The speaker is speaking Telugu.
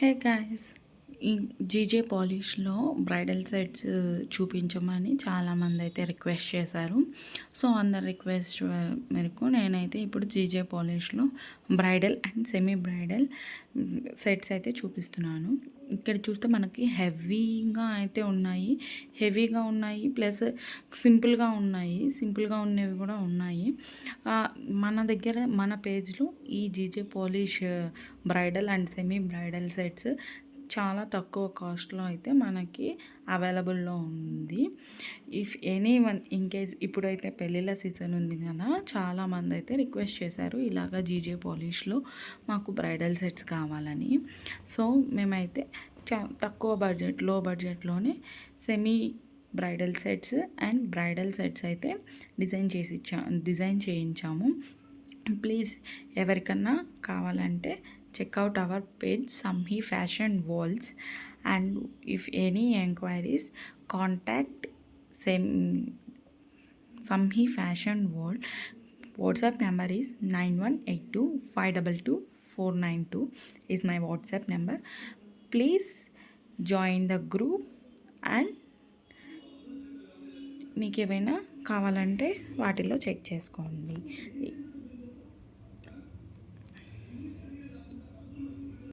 హే గాయస్ ఈ జీజే పాలిష్లో బ్రైడల్ సెట్స్ చూపించమని చాలామంది అయితే రిక్వెస్ట్ చేశారు. సో అందరి రిక్వెస్ట్ మేరకు నేనైతే ఇప్పుడు GJ పాలిష్లో bridal and semi bridal sets అయితే చూపిస్తున్నాను. ఇక్కడ చూస్తే మనకి హెవీగా అయితే ఉన్నాయి. హెవీగా ఉన్నాయి ప్లస్ సింపుల్గా ఉన్నాయి. సింపుల్గా ఉన్నవి కూడా ఉన్నాయి. మన దగ్గర మన పేజ్లో ఈ G J polish bridal and semi bridal sets చాలా తక్కువ కాస్ట్లో అయితే మనకి అవైలబుల్లో ఉంది. If any one in case ఇప్పుడైతే పెళ్ళిళ్ళ సీజన్ ఉంది కదా చాలామంది అయితే రిక్వెస్ట్ చేశారు ఇలాగా జీజే పాలిష్లో మాకు బ్రైడల్ సెట్స్ కావాలని. సో మేమైతే చా తక్కువ బడ్జెట్లో బడ్జెట్లోనే semi bridal sets and bridal sets అయితే డిజైన్ చేసి ఇచ్చా డిజైన్ చేయించాము. ప్లీజ్ ఎవరికన్నా కావాలంటే check out our page Samhi fashion walls and if any enquiries contact same Samhi fashion world WhatsApp number is nine one eight two five double two four nine two is my WhatsApp number please join the group and మీకు ఏమైనా కావాలంటే వాటిలో చెక్ చేసుకోండి.